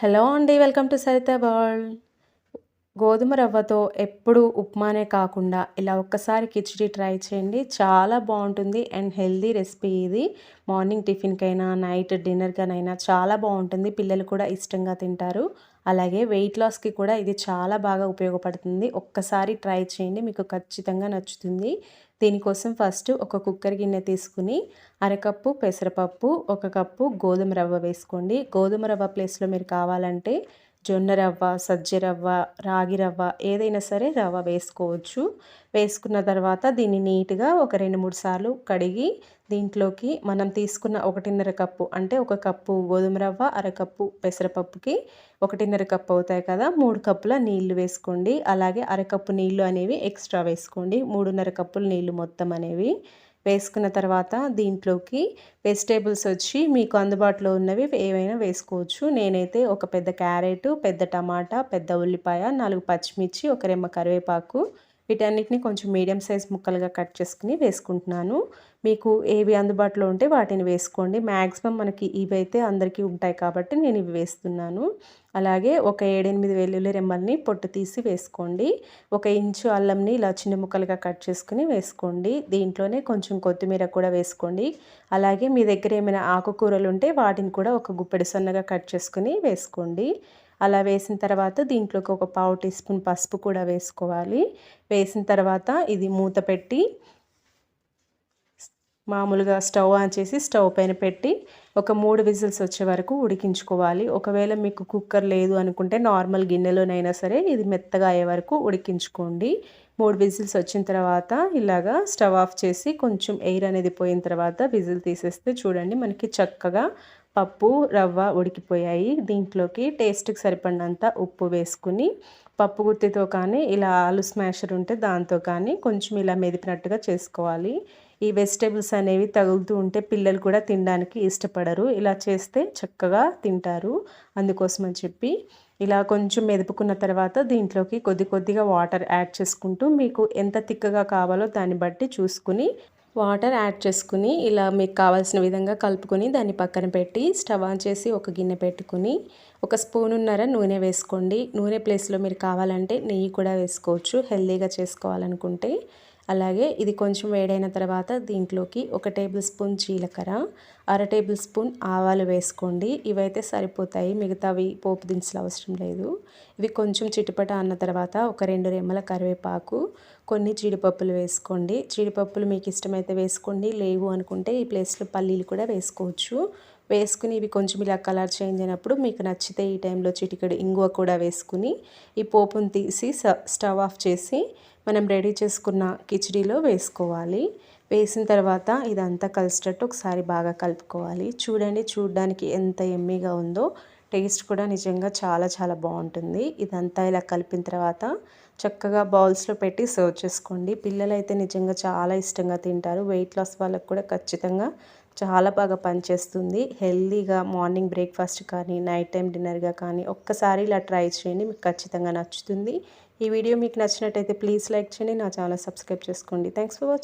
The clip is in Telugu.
హలో అండి వెల్కమ్ టు సరిత వరల్డ్. గోధుమ రవ్వతో ఎప్పుడు ఉప్మానే కాకుండా ఇలా ఒక్కసారి కిచిడి ట్రై చేయండి. చాలా బాగుంటుంది అండ్ హెల్దీ రెసిపీ ఇది. మార్నింగ్ టిఫిన్కైనా నైట్ డిన్నర్కైనా చాలా బాగుంటుంది. పిల్లలు కూడా ఇష్టంగా తింటారు. అలాగే వెయిట్ లాస్కి కూడా ఇది చాలా బాగా ఉపయోగపడుతుంది. ఒక్కసారి ట్రై చేయండి మీకు ఖచ్చితంగా నచ్చుతుంది. దీనికోసం ఫస్ట్ ఒక కుక్కర్ గిన్నె తీసుకుని అరకప్పు పెసరపప్పు ఒక కప్పు గోధుమ రవ్వ వేసుకోండి. గోధుమ రవ్వ ప్లేస్లో మీరు కావాలంటే జొన్న రవ్వ సజ్జ రవ్వ రాగి రవ్వ ఏదైనా సరే రవ్వ వేసుకోవచ్చు. వేసుకున్న తర్వాత దీన్ని నీట్గా ఒక రెండు మూడు సార్లు కడిగి దీంట్లోకి మనం తీసుకున్న ఒకటిన్నర కప్పు అంటే ఒక కప్పు గోధుమ రవ్వ అరకప్పు పెసరపప్పుకి ఒకటిన్నర కప్పు అవుతాయి కదా మూడు కప్పుల నీళ్ళు వేసుకోండి. అలాగే అరకప్పు నీళ్ళు అనేవి ఎక్స్ట్రా వేసుకోండి. మూడున్నర కప్పుల నీళ్ళు మొత్తం అనేవి వేసుకున్న తర్వాత దీంట్లోకి వెజిటేబుల్స్ వచ్చి మీకు అందుబాటులో ఉన్నవి ఏవైనా వేసుకోవచ్చు. నేనైతే ఒక పెద్ద క్యారెట్ పెద్ద టమాటా పెద్ద ఉల్లిపాయ నాలుగు పచ్చిమిర్చి ఒక రెమ్మ కరివేపాకు వీటన్నిటిని కొంచెం మీడియం సైజ్ ముక్కలుగా కట్ చేసుకుని వేసుకుంటున్నాను. మీకు ఏవి అందుబాటులో ఉంటే వాటిని వేసుకోండి. మ్యాక్సిమం మనకి ఇవైతే అందరికీ ఉంటాయి కాబట్టి నేను ఇవి వేస్తున్నాను. అలాగే ఒక ఏడెనిమిది వెల్లుల్లి రెమ్మల్ని పొట్టు తీసి వేసుకోండి. ఒక ఇంచు అల్లంని ఇలా చిన్న ముక్కలుగా కట్ చేసుకుని వేసుకోండి. దీంట్లోనే కొంచెం కొత్తిమీర కూడా వేసుకోండి. అలాగే మీ దగ్గర ఏమైనా ఆకుకూరలు ఉంటే వాటిని కూడా ఒక గుప్పెడి సన్నగా కట్ చేసుకుని వేసుకోండి. అలా వేసిన తర్వాత దీంట్లోకి ఒక పావు టీ స్పూన్ పసుపు కూడా వేసుకోవాలి. వేసిన తర్వాత ఇది మూత పెట్టి మామూలుగా స్టవ్ ఆన్ చేసి స్టవ్ పైన పెట్టి ఒక మూడు విజిల్స్ వచ్చే వరకు ఉడికించుకోవాలి. ఒకవేళ మీకు కుక్కర్ లేదు అనుకుంటే నార్మల్ గిన్నెలోనైనా సరే ఇది మెత్తగా అయ్యే వరకు ఉడికించుకోండి. మూడు విజిల్స్ వచ్చిన తర్వాత ఇలాగా స్టవ్ ఆఫ్ చేసి కొంచెం ఎయిర్ అనేది పోయిన తర్వాత విజిల్ తీసేస్తే చూడండి మనకి చక్కగా పప్పు రవ్వ ఉడికిపోయాయి. దీంట్లోకి టేస్ట్కి సరిపడినంత ఉప్పు వేసుకుని పప్పు గుత్తితో కానీ ఇలా ఆలు స్మాషర్ ఉంటే దాంతో కానీ కొంచెం ఇలా మెదిపినట్టుగా చేసుకోవాలి. ఈ వెజిటేబుల్స్ అనేవి తగులుతూ ఉంటే పిల్లలు కూడా తినడానికి ఇష్టపడరు. ఇలా చేస్తే చక్కగా తింటారు. అందుకోసం అని చెప్పి ఇలా కొంచెం మెదుపుకున్న తర్వాత దీంట్లోకి కొద్ది కొద్దిగా వాటర్ యాడ్ చేసుకుంటూ మీకు ఎంత తిక్కగా కావాలో దాన్ని బట్టి చూసుకుని వాటర్ యాడ్ చేసుకుని ఇలా మీకు కావాల్సిన విధంగా కలుపుకొని దాన్ని పక్కన పెట్టి స్టవ్ ఆన్ చేసి ఒక గిన్నె పెట్టుకుని ఒక స్పూన్ ఉన్నర నూనె వేసుకోండి. నూనె ప్లేస్లో మీరు కావాలంటే నెయ్యి కూడా వేసుకోవచ్చు. హెల్దీగా చేసుకోవాలనుకుంటే అలాగే ఇది కొంచెం వేడైన తర్వాత దీంట్లోకి ఒక టేబుల్ స్పూన్ జీలకర్ర అర టేబుల్ స్పూన్ ఆవాలు వేసుకోండి. ఇవైతే సరిపోతాయి. మిగతావి పోపు దినుసులు అవసరం లేదు. ఇవి కొంచెం చిటుపట అన్న తర్వాత ఒక రెండు రెమ్మల కరివేపాకు కొన్ని జీడిపప్పులు వేసుకోండి. జీడిపప్పులు మీకు ఇష్టమైతే వేసుకోండి. లేవు అనుకుంటే ఈ ప్లేస్లో పల్లీలు కూడా వేసుకోవచ్చు. వేసుకుని ఇవి కొంచెం ఇలా కలర్ చేంజ్ అయినప్పుడు మీకు నచ్చితే ఈ టైంలో చిటికడు ఇంగువ కూడా వేసుకుని ఈ పోపును తీసి స్టవ్ ఆఫ్ చేసి మనం రెడీ చేసుకున్న కిచడీలో వేసుకోవాలి. వేసిన తర్వాత ఇదంతా కలిసేటట్టు ఒకసారి బాగా కలుపుకోవాలి. చూడండి చూడడానికి ఎంత ఎమ్మీగా ఉందో. టేస్ట్ కూడా నిజంగా చాలా చాలా బాగుంటుంది. ఇదంతా ఇలా కలిపిన తర్వాత చక్కగా బౌల్స్లో పెట్టి సర్వ్ చేసుకోండి. పిల్లలైతే నిజంగా చాలా ఇష్టంగా తింటారు. వెయిట్ లాస్ వాళ్ళకు కూడా ఖచ్చితంగా చాలా బాగా పనిచేస్తుంది. హెల్దీగా మార్నింగ్ బ్రేక్ఫాస్ట్ కానీ నైట్ టైం డిన్నర్గా కానీ ఒక్కసారి ఇలా ట్రై చేయండి. మీకు ఖచ్చితంగా నచ్చుతుంది. ఈ వీడియో మీకు నచ్చినట్టయితే ప్లీజ్ లైక్ చేయండి. నా ఛానల్ సబ్స్క్రైబ్ చేసుకోండి. Thanks for watching